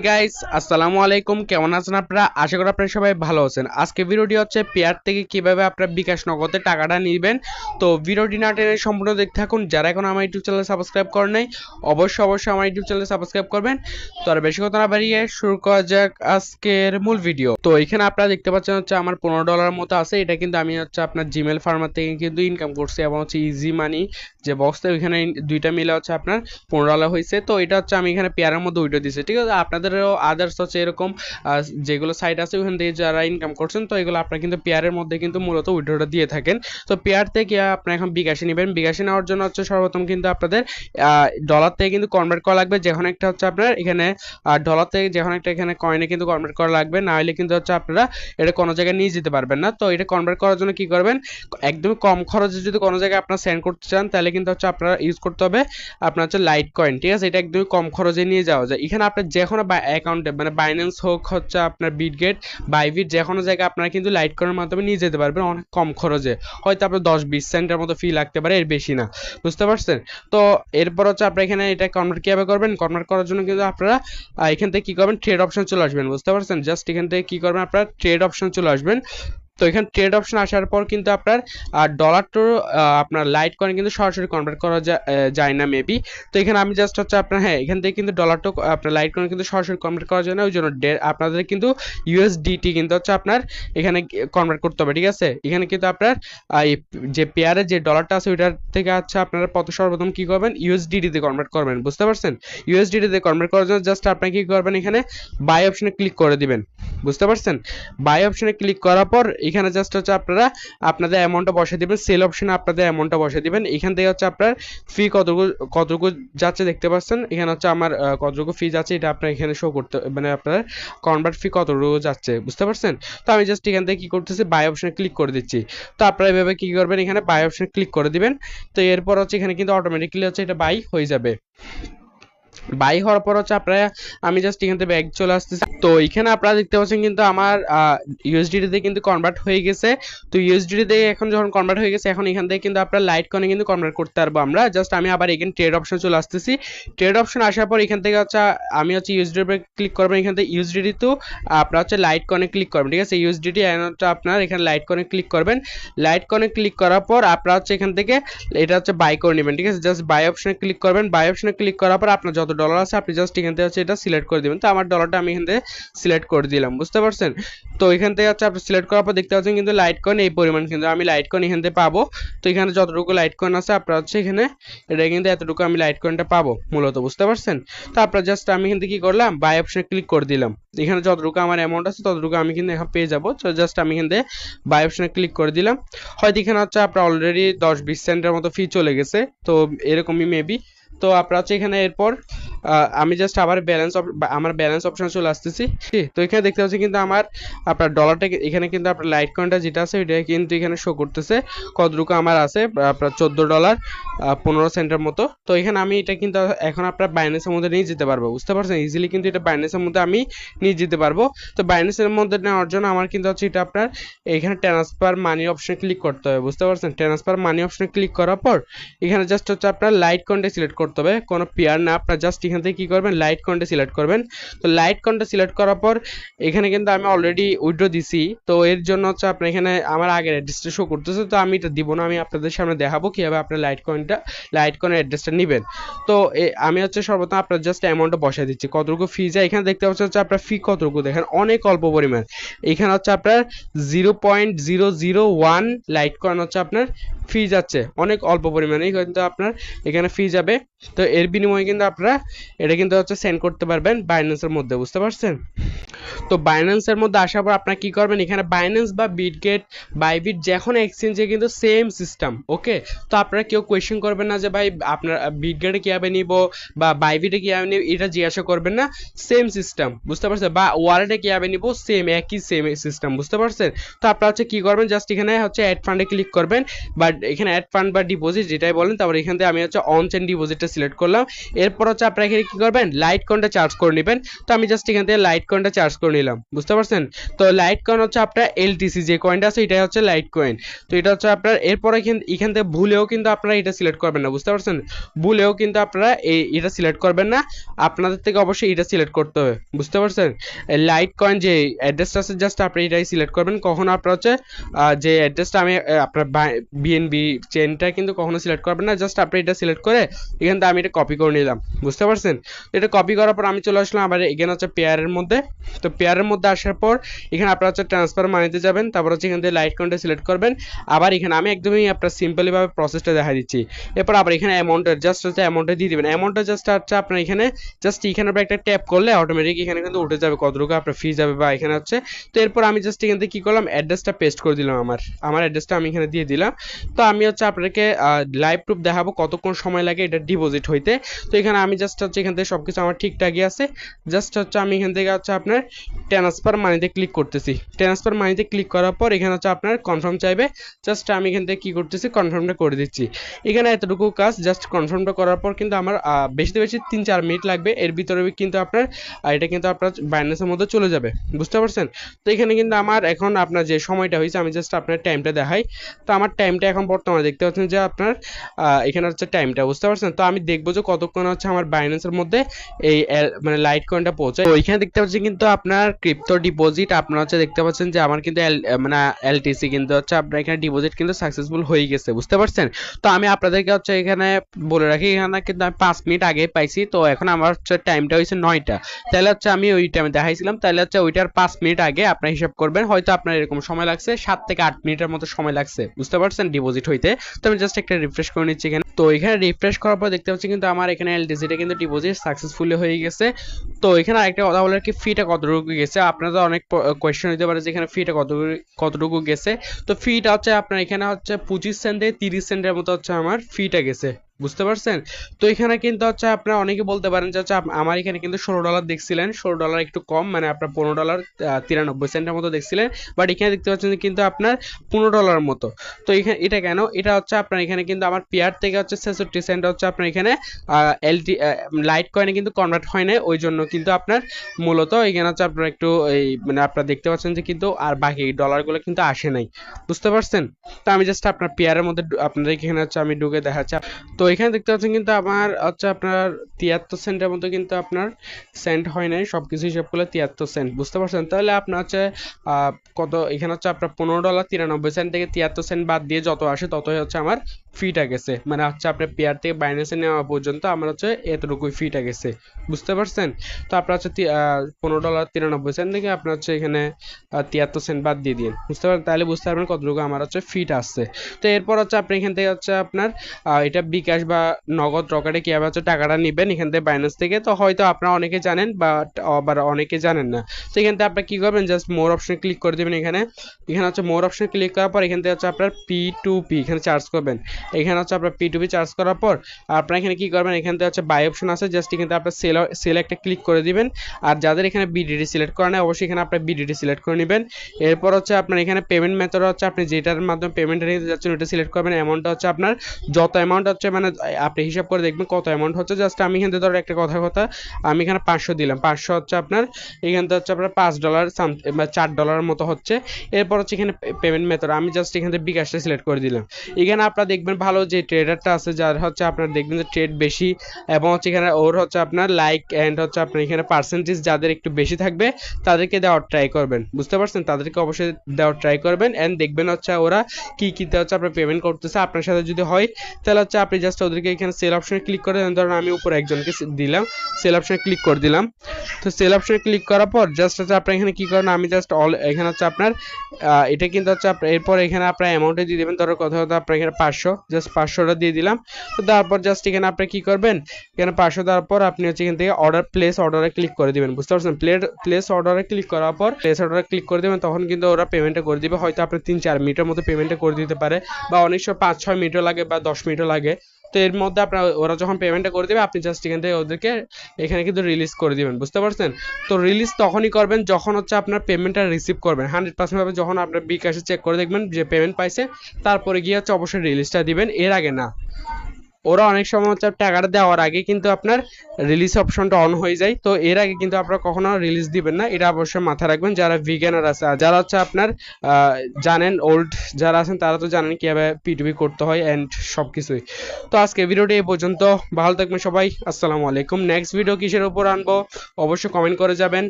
Guys আসসালামু আলাইকুম। কেমন আছেন আপনারা? আশা করি আপনারা সবাই ভালো আছেন। আজকে ভিডিওটি হচ্ছে পেয়ার থেকে কীভাবে আপনারা বিকাশ নগদে টাকাটা নেবেন। তো ভিডিওটি না টেনে সম্পূর্ণ দেখতে থাকুন। যারা এখন আমার ইউটিউব চ্যানেল সাবস্ক্রাইব করেন নাই, অবশ্যই অবশ্যই আমার ইউটিউব চ্যানেল সাবস্ক্রাইব করবেন। তো আর বেশি কথা না বাড়িয়ে শুরু করা যাক আজকের মূল ভিডিও। তো এখানে আপনারা দেখতে পাচ্ছেন হচ্ছে আমার পনেরো ডলার মতো আছে। এটা কিন্তু আমি হচ্ছে আপনার জিমেল ফার্মার থেকে কিন্তু ইনকাম করছি এবং হচ্ছে ইজি মানি যে বক্সটা ওইখানে দুইটা মিলে হচ্ছে আপনার পনেরো ডলার হয়েছে তো এটা হচ্ছে আমি এখানে পেয়ারের মধ্যে উইডো দিচ্ছি ঠিক আছে? আপনাদেরও আদার্স হচ্ছে এরকম যেগুলো সাইট আছে, ওখান থেকে যারা ইনকাম করছেন, তো এগুলো আপনারা কিন্তু পেয়ারের মধ্যে কিন্তু মূলত উইডোটা দিয়ে থাকেন। তো পেয়ার থেকে আপনারা এখন বিকাশে নেবেন। বিকাশে নেওয়ার জন্য হচ্ছে সর্বপ্রথম কিন্তু আপনাদের ডলার থেকে কিন্তু কনভার্ট করা লাগবে। যখন একটা হচ্ছে আপনার এখানে ডলার থেকে যখন একটা এখানে কয়েনে কিন্তু কনভার্ট করা লাগবে। না হলে কিন্তু হচ্ছে আপনারা এটা কোনো জায়গায় নিয়ে যেতে পারবেন না। তো এটা কনভার্ট করার জন্য কি করবেন? একদম কম খরচে যদি কোনো জায়গায় আপনারা সেন্ড করতে চান, তাহলে কিন্তু হচ্ছে আপনারা ইউজ করতে হবে আপনার হচ্ছে লাইট কয়েন ঠিক আছে? এটা একদমই কম খরচে নিয়ে যাওয়া যায়। এখানে আপনার যে কোনো অ্যাকাউন্টে মানে বাইন্যান্স হোক হচ্ছে আপনার বিটগেট বাইবিট যে কোনো জায়গায় আপনারা কিন্তু লাইট করার মাধ্যমে নিয়ে যেতে পারবেন অনেক কম খরচে। হয়তো আপনার দশ বিশ সেন্টের মতো ফি লাগতে পারে, এর বেশি না। বুঝতে পারছেন? তো এরপর হচ্ছে আপনারা এখানে এটা কনভার্ট কীভাবে করবেন? কনভার্ট করার জন্য কিন্তু আপনারা এখান থেকে কী করবেন? ট্রেড অপশন চলে আসবেন। বুঝতে পারছেন? জাস্ট এখান থেকে কী করবেন আপনারা? ট্রেড অপশন চলে আসবেন। তো এখানে ট্রেড অপশন আসার পর কিন্তু আপনার ডলার টু আপনার লাইট কয়েন কিন্তু সরাসরি কনভার্ট করা যায় না মেবি তো এখানে আমি জাস্ট হচ্ছে আপনার হ্যাঁ এখান থেকে কিন্তু ডলার টু আপনার লাইট কয়েন কিন্তু সরাসরি কনভার্ট করা যায় না, ওই জন্য আপনাদের কিন্তু ইউএসডিটি কিন্তু হচ্ছে আপনার এখানে কনভার্ট করতে হবে, ঠিক আছে? এখানে কিন্তু আপনার যে পেয়ারের যে ডলারটা আছে, ওইটার থেকে হচ্ছে আপনারা প্রত সর্বপ্রথম কি করবেন? ইউএসডিটি তে কনভার্ট করবেন, বুঝতে পারছেন? ইউএসডিটি তে কনভার্ট করার জন্য জাস্ট আপনি কি করবেন? এখানে বাই অপশনে ক্লিক করে দিবেন, বুঝতে পারছেন? বাই অপশনে ক্লিক করার পর এখানে জাস্ট হচ্ছে আপনারা আপনাদের অ্যামাউন্টটা বসে দিবেন সেল অপশনে আপনাদের অ্যামাউন্টটা বসে দিবেন। এখান থেকে হচ্ছে আপনার ফি কতটুকু কতটুকু যাচ্ছে দেখতে পাচ্ছেন। এখানে হচ্ছে আমার কতটুকু ফি যাচ্ছে এটা আপনার এখানে শো করতে মানে আপনার কনভার্ট ফি কতটুকু যাচ্ছে, বুঝতে পারছেন? তো আমি জাস্ট এখান থেকে কি করতেছি বাই অপশনে ক্লিক করে দিচ্ছি। তো আপনারা এভাবে কি করবেন, এখানে বাই অপশনে ক্লিক করে দিবেন। তো এরপর হচ্ছে এখানে কিন্তু অটোমেটিক্যালি হচ্ছে এটা বাই হয়ে যাবে। বাই হওয়ার পর হচ্ছে আপনারা, আমি জাস্ট এখান থেকে ব্যাগ চলে আসতেছি। তো এখানে আপনারা দেখতে পাচ্ছেন কিন্তু আমার ইউএসডিটি তে কিন্তু কনভার্ট হয়ে গেছে। তো ইউএসডিটি তে এখন যখন কনভার্ট হয়ে গেছে, এখন এখান থেকে কিন্তু আপনার লাইট কনে কিন্তু কনভার্ট করতে পারব আমরা। জাস্ট আমি আবার এখানে ট্রেড অপশন চলে আসতেছি। ট্রেড অপশন আসার পর এখান থেকে হচ্ছে, আমি হচ্ছে ইউএসডির উপরে ক্লিক করবেন এখান থেকে ইউএসডিটি তো আপনার হচ্ছে লাইট কনে ক্লিক করবেন, ঠিক আছে? ইউএসডিটি হচ্ছে আপনার এখানে লাইট কনে ক্লিক করবেন। লাইট কনে ক্লিক করার পর আপনারা হচ্ছে এখান থেকে, এটা হচ্ছে বাই করে নেবেন, ঠিক আছে? জাস্ট বাই অপশনে ক্লিক করবেন। বাই অপশনে ক্লিক করার পর আপনার যত ডলার আছে, আপনি জাস্ট এখান থেকে হচ্ছে এটা সিলেক্ট করে দিবেন। তো আমার ডলারটা আমি এখান থেকে সিলেক্ট করে দিলাম, বুঝতে পারছেন? তো এখান থেকে হচ্ছে আপনি সিলেক্ট করার পর দেখতে পাচ্ছেন কিন্তু লাইট কয়েন এই পরিমাণ কিন্তু আমি লাইট কয়েন এখান থেকে পাবো। তো এখানে যতটুকু লাইট কয়েন আছে আপনার হচ্ছে এখানে, এটা কিন্তু এতটুকু আমি লাইট কয়েনটা পাবো মূলত, বুঝতে পারছেন? তো আপনার জাস্ট আমি এখান থেকে কি করলাম বাই অপশনে ক্লিক করে দিলাম। এখানে যতটুকু আমার অ্যামাউন্ট আছে ততটুকু আমি কিন্তু এখন পেয়ে যাব। তো জাস্ট আমি এখান থেকে বাই অপশনে ক্লিক করে দিলাম। হয়তো এখানে হচ্ছে আপনার অলরেডি দশ বিশ সেন্টের মতো ফি চলে গেছে। তো এরকমই মেবি তো আপনার হচ্ছে এখানে এরপর আমি জাস্ট আবার ব্যালেন্স আমার ব্যালেন্স অপশন চলে আসতেছি? তো এখানে দেখতে পাচ্ছি কিন্তু আমার, আপনার ডলারটা এখানে কিন্তু আপনার লাইট কয়েনটা যেটা আছে ওইটা কিন্তু এখানে শো করতেছে। কতটুকু আমার আছে, আপনার চোদ্দ ডলার পনেরো সেন্টের মতো। তো এখানে আমি এটা কিন্তু এখন আপনার বাইন্যান্সের মধ্যে নিয়ে যেতে পারব, বুঝতে পারছেন? ইজিলি কিন্তু এটা বাইন্যান্সের মধ্যে আমি নিয়ে যেতে পারব। তো বাইন্যান্সের মধ্যে নেওয়ার জন্য আমার কিন্তু হচ্ছে এটা আপনার, এখানে ট্রান্সফার মানি অপশনে ক্লিক করতে হবে, বুঝতে পারছেন? ট্রান্সফার মানি অপশনে ক্লিক করার পর, এখানে জাস্ট হচ্ছে আপনার লাইট কয়েনটা সিলেক্ট করতে হবে। কোনো পেয়ার না, আপনার জাস্ট এখান থেকে কি করবেন? লাইট কয়েনটা সিলেক্ট করবেন। তো লাইট কয়েনটা সিলেক্ট করার পর, এখানে কিন্তু আমি অলরেডি উইড্রো দিছি। তো এর জন্য হচ্ছে আপনার এখানে আমার আগের অ্যাড্রেসটা শো করতেছে। তো আমি এটা দিব না, আমি আপনাদের সামনে দেখাবো কীভাবে আপনার লাইট কয়েনটা লাইট কয়েনের অ্যাড্রেসটা নেবেন। তো আমি হচ্ছে সর্বপ্রথম আপনার জাস্ট অ্যামাউন্টটা বসাই দিচ্ছি। কতটুকু ফি যায়? এখানে দেখতে পাচ্ছেন হচ্ছে আপনার ফি কতটুকু? দেখেন, অনেক অল্প পরিমাণ। এখানে হচ্ছে আপনার zero point zero zero one Litecoin হচ্ছে আপনার ফি যাচ্ছে। অনেক অল্প পরিমাণে কিন্তু আপনার এখানে ফি যাবে। তো এর বিনিময়ে কিন্তু আপনারা এটা কিন্তু হচ্ছে সেন্ড করতে পারবেন বাইন্যান্সের মধ্যে বুঝতে পারছেন? তো বাইন্যান্সের মধ্যে আসার পর আপনারা কি করবেন? এখানে বাইন্যান্স বা বিটগেট বাইবিট যে কোনো এক্সচেঞ্জে কিন্তু সেম সিস্টেম ওকে তো আপনারা কেউ কোয়েশ্চেন করবেন না যে, ভাই, আপনার বিটগেটে কীভাবে নিব বা বাইবিটে কীভাবে নিব? এটা জিজ্ঞাসা করবেন না সেম সিস্টেম বুঝতে পারছেন? বা ওয়ালেটে কীভাবে নিব? সেম একই সেম সিস্টেম বুঝতে পারছেন? তো আপনারা হচ্ছে কি করবেন? জাস্ট এখানে হচ্ছে অ্যাড ফান্ডে ক্লিক করবেন বা এখানে অ্যাড ফান্ড বা ডিপোজিট যেটাই বলেন, তারপর এখান থেকে আমি হচ্ছে অন চেন ডিপোজিটটা সিলেক্ট করলাম। এরপর হচ্ছে আপনারা এখানে কি করবেন? লাইট কয়েনটা চার্জ করে নেবেন। তো আমি জাস্ট এখান থেকে লাইট কয়েনটা চার্জ করে নিলাম। বুঝতে পারছেন? তো লাইট কয়েন হচ্ছে আপনার এলটিসি যে কয়েনটা আছে এটাই হচ্ছে লাইট কয়েন তো এটা হচ্ছে আপনার, এরপরে এখান- থেকে ভুলেও কিন্তু আপনারা এটা সিলেক্ট করবেন না, বুঝতে পারছেন? ভুলেও কিন্তু আপনারা এটা সিলেক্ট করবেন না, আপনাদের থেকে অবশ্যই এটা সিলেক্ট করতে হবে, বুঝতে পারছেন? লাইট কয়েন যে অ্যাড্রেসটা আছে জাস্ট আপনি এটাই সিলেক্ট করবেন, কখনো আপনার হচ্ছে যে অ্যাড্রেসটা আমি আপনার বিএনবি চেনটা কিন্তু কখনো সিলেক্ট করবেন না জাস্ট আপনি এটা সিলেক্ট করে এখান থেকে আমি এটা কপি করে নিলাম, বুঝতে পারছেন? এটা কপি করার পর আমি চলে আসলাম আবার এখানে হচ্ছে পেয়ারের মধ্যে। তো পেয়ারের মধ্যে আসার পর, এখানে আপনারা হচ্ছে ট্রান্সফার মানিতে যাবেন, তারপর হচ্ছে এখান থেকে লাইট কয়েনটা সিলেক্ট করবেন। আবার এখানে আমি একদমই আপনার সিম্পলি ভাবে প্রসেসটা দেখা দিচ্ছি। এরপর আবার এখানে অ্যামাউন্টের জাস্ট হচ্ছে অ্যামাউন্টটা দিয়ে দিবেন। অ্যামাউন্টটা জাস্ট হচ্ছে আপনার এখানে জাস্ট এখানে একটা ট্যাপ করলে অটোমেটিক এখানে কিন্তু উঠে যাবে কতটুকু আপনার ফি যাবে বা এখানে হচ্ছে। তো এরপর আমি জাস্ট এখান থেকে কী করলাম অ্যাড্রেসটা পেস্ট করে দিলাম আমার। আমার অ্যাড্রেসটা আমি এখানে দিয়ে দিলাম। তো আমি হচ্ছে আপনাকে লাইভ প্রুফ দেখাবো কতক্ষণ সময় লাগে এটা ডিপোজিট হইতে। তো এখানে আমি জাস্ট হচ্ছে এখান থেকে সব কিছু আমার ঠিকঠাকই আছে। জাস্ট হচ্ছে আমি এখান থেকে হচ্ছে আপনার ট্রান্সফার মানিতে ক্লিক করতেছি। ট্রান্সফার মানিতে ক্লিক করার পর এখানে হচ্ছে আপনার কনফার্ম চাইবে। জাস্ট আমি এখান থেকে কি করতেছি কনফার্মটা করে দিচ্ছি। এখানে এতটুকু কাজ জাস্ট কনফার্মটা করার পর কিন্তু আমার বেশি বেশি তিন চার মিনিট লাগবে। এর ভিতরে কিন্তু আপনার এটা কিন্তু আপনার বাইন্যান্সের মধ্যে চলে যাবে। বুঝতে পারছেন? তো এখানে কিন্তু আমার এখন আপনার যে সময়টা হয়েছে, আমি জাস্ট আপনার টাইমটা দেখাই। তো আমার টাইমটা এখন বর্তমানে দেখতে পাচ্ছেন যে আপনার এখানে হচ্ছে টাইমটা বুঝতে পারছেন? তো আমি দেখব যে কতক্ষণ হচ্ছে আমার বাইন্যান্সের মধ্যে এই মানে লাইট কয়েনটা পৌঁছায়। তো এখানে দেখতে পাচ্ছি কিন্তু আপনার ক্রিপ্টো ডিপোজিট আপনারা হচ্ছে দেখতে পাচ্ছেন যে আমার কিন্তু মানে এলটিসি কিন্তু হচ্ছে আপনার এখানে ডিপোজিট কিন্তু সাকসেসফুল হয়ে গেছে, বুঝতে পারছেন? তো আমি আপনাদেরকে হচ্ছে এখানে বলে রাখি, এখানে কিন্তু আমি পাঁচ মিনিট আগে পাইছি, তো এখন আমার হচ্ছে টাইমটা হয়েছে নয়টা। তাহলে হচ্ছে আমি ওই টাইমে দেখাইছিলাম, তাহলে হচ্ছে ওইটার পাঁচ মিনিট আগে আপনার হিসাব করবেন, হয়তো আপনার এরকম সময় লাগছে, সাত থেকে আট মিনিটের মতো সময় লাগছে, বুঝতে পারছেন ডিপোজিট হইতে? তো আমি জাস্ট একটা রিফ্রেশ করে নিচ্ছি এখানে। তো এখানে রিফ্রেশ করার পর দেখতে পাচ্ছি কিন্তু আমার এখানে এলটিসিটা কিন্তু ডিপোজিট সাকসেসফুলি হয়ে গেছে। তো এখানে আরেকটা কথা বলার কি ফিটা কতটুকু গেছে? আপনাদের অনেক কোয়েশ্চেন হতে পারে যে এখানে ফিটা কত কতটুকু গেছে। তো ফিটা হচ্ছে আপনার এখানে হচ্ছে পঁচিশ সেন্টে তিরিশ সেন্টের মতো হচ্ছে আমার ফিটা গেছে। বুঝতে পারছেন? তো এখানে কিন্তু হচ্ছে আপনারা অনেকে বলতে পারেন যে হচ্ছে আমার এখানে কিন্তু ষোলো ডলার দেখছিলেন, ষোলো ডলার একটু কম মানে আপনার পনেরো ডলার তিরানব্বই সেন্টের মতো দেখছিলেন বাট এখানে দেখতে পাচ্ছেন কিন্তু আপনার পনেরো ডলার মতো। তো এখানে, এটা কেন? এটা হচ্ছে আপনার এখানে কিন্তু আমার পেয়ার থেকে হচ্ছে ছেষট্টি সেন্ট হচ্ছে আপনার এখানে এলটি লাইট কয়েনে কিন্তু কনভার্ট হয় না ওই জন্য কিন্তু আপনার মূলত এখানে হচ্ছে আপনার একটু এই মানে আপনারা দেখতে পাচ্ছেন যে কিন্তু আর বাকি ডলারগুলো কিন্তু আসে নাই। বুঝতে পারছেন? তো আমি জাস্ট আপনার পেয়ারের মধ্যে আপনাদের এখানে হচ্ছে আমি ঢুকে দেখাচ্ছি। তো এখানে দেখতে পাচ্ছেন কিন্তু আমার হচ্ছে আপনার তিয়াত্তর সেন্টের মতো কিন্তু আপনার সেন্ট হয় নাই সব কিছু হিসাব করলে তিয়াত্তর সেন্ট, বুঝতে পারছেন? তাহলে আপনার হচ্ছে কত, এখানে হচ্ছে আপনার পনেরো ডলার তিরানব্বই সেন্ট থেকে তিয়াত্তর সেন্ট বাদ দিয়ে যত আসে ততই হচ্ছে আমার ফিটা গেছে। মানে হচ্ছে আপনার পেয়ার থেকে বাইন্যান্সে নেওয়া পর্যন্ত আমার হচ্ছে এতটুকুই ফিটা গেছে, বুঝতে পারছেন? তো আপনার হচ্ছে পনেরো ডলার তিরানব্বই সেন্ট থেকে আপনার হচ্ছে এখানে তিয়াত্তর সেন্ট বাদ দিয়ে দিন বুঝতে পারেন তাহলে বুঝতে পারবেন কতটুকু আমার হচ্ছে ফিট আসছে তো এরপর হচ্ছে আপনি এখান থেকে হচ্ছে আপনার এটা বিকাশ বা নগদ রকেটে কীভাবে হচ্ছে টাকাটা নেবেন এখান থেকে বাইন্যান্স থেকে? তো হয়তো আপনারা অনেকে জানেন বাট আবার অনেকে জানেন না। তো এখান থেকে আপনি কি করবেন? জাস্ট মোর অপশনে ক্লিক করে দেবেন এখানে। এখানে হচ্ছে মোর অপশনে ক্লিক করার পর এখান থেকে হচ্ছে আপনার পি টু পি এখানে চার্জ করবেন। এখানে হচ্ছে আপনার পি টু পি চার্জ করার পর আপনার এখানে কি করবেন? এখান থেকে হচ্ছে বাই অপশন আছে জাস্ট এখান থেকে আপনার সেল সেল একটা ক্লিক করে দিবেন। আর যাদের এখানে বিডিডি সিলেক্ট করা নেই, অবশ্যই এখানে আপনার বিডিডি সিলেক্ট করে নেবেন। এরপর হচ্ছে আপনার এখানে পেমেন্ট মেথড হচ্ছে আপনি যেটার মাধ্যমে পেমেন্ট নিতে যাচ্ছেন ওটা সিলেক্ট করবেন। অ্যামাউন্টটা হচ্ছে আপনার, যত অ্যামাউন্ট হচ্ছে মানে আপনি হিসাব করে দেখবেন কত অ্যামাউন্ট হচ্ছে। জাস্ট আমি এখান ধরো একটা কথা কথা। আমি এখানে পাঁচশো দিলাম। পাঁচশো হচ্ছে আপনার, এখান থেকে হচ্ছে আপনার পাঁচ ডলার বা চার ডলারের মতো হচ্ছে। এরপর হচ্ছে এখানে পেমেন্ট মেথড আমি জাস্ট এখান বিকাশটা সিলেক্ট করে দিলাম। এখানে আপনারা দেখবেন ভালো যে ট্রেডারটা আছে, যার হচ্ছে আপনার দেখবেন যে ট্রেড বেশি, এবং হচ্ছে এখানে ওর হচ্ছে আপনার লাইক অ্যান্ড হচ্ছে আপনার এখানে পার্সেন্টেজ যাদের একটু বেশি থাকবে, তাদেরকে দেওয়ার ট্রাই করবেন। বুঝতে পারছেন? তাদেরকে অবশ্যই দেওয়ার ট্রাই করবেন। অ্যান্ড দেখবেন হচ্ছে ওরা কি কিতে হচ্ছে আপনার পেমেন্ট করতেছে। আপনার সাথে যদি হয়, তাহলে হচ্ছে আপনি ওদেরকে এখানে সেল অপশনে ক্লিক করে ধরুন আমি উপরে একজনকে দিলাম সেল অপশনে ক্লিক করে দিলাম। তো সেল অপশনে ক্লিক করার পর জাস্ট হচ্ছে আপনার এখানে কি করেন, আমি জাস্ট অল এখানে হচ্ছে আপনার এটা কিন্তু হচ্ছে এরপর এখানে আপনার অ্যামাউন্টে দিয়ে দেবেন। ধরো কথা হতো আপনার এখানে পাঁচশো জাস্ট পাঁচশোটা দিয়ে দিলাম। তো তারপর জাস্ট এখানে আপনি কি করবেন, এখানে পাঁচশো দেওয়ার পর আপনি হচ্ছে এখান থেকে অর্ডার প্লেস অর্ডারে ক্লিক করে দিবেন। বুঝতে পারছেন? প্লেট প্লেস অর্ডারে ক্লিক করার পর প্লেস অর্ডারে ক্লিক করে দেবেন, তখন কিন্তু ওরা পেমেন্টটা করে দিবে। হয়তো আপনার তিন চার মিনিটের মতো পেমেন্টটা করে দিতে পারে, বা অনেক সময় পাঁচ ছয় মিনিটও লাগে বা দশ মিনিটও লাগে। তো এর মধ্যে আপনার ওরা যখন পেমেন্টটা করে দেবে, আপনি জাস্ট এখান থেকে ওদেরকে এখানে কিন্তু রিলিজ করে দিবেন, বুঝতে পারছেন? তো রিলিজ তখনই করবেন যখন হচ্ছে আপনার পেমেন্টটা রিসিভ করবেন। হান্ড্রেড পার্সেন্ট ভাবে যখন আপনার বিকাশে চেক করে দেখবেন যে পেমেন্ট পাইছে, তারপরে গিয়ে হচ্ছে অবশ্যই রিলিজটা দিবেন, এর আগে না। ওরা অনেক সময় হচ্ছে টাকাটা দেওয়ার আগে কিন্তু আপনার রিলিজ অপশনটা অন হয়ে যায়। তো এর আগে কিন্তু আপনারা কখনো রিলিজ দিবেন না, এটা অবশ্যই মাথায় রাখবেন। যারা ভিগানার আছে যারা হচ্ছে আপনার জানেন ওল্ড যারা আছেন, তারা তো জানেন কীভাবে পিটুপি করতে হয় অ্যান্ড সব কিছুই তো আজকে ভিডিওটি এই পর্যন্ত। ভালো থাকবেন সবাই। আসসালামু আলাইকুম। নেক্সট ভিডিও কিসের উপর আনব? অবশ্যই কমেন্ট করে যাবেন।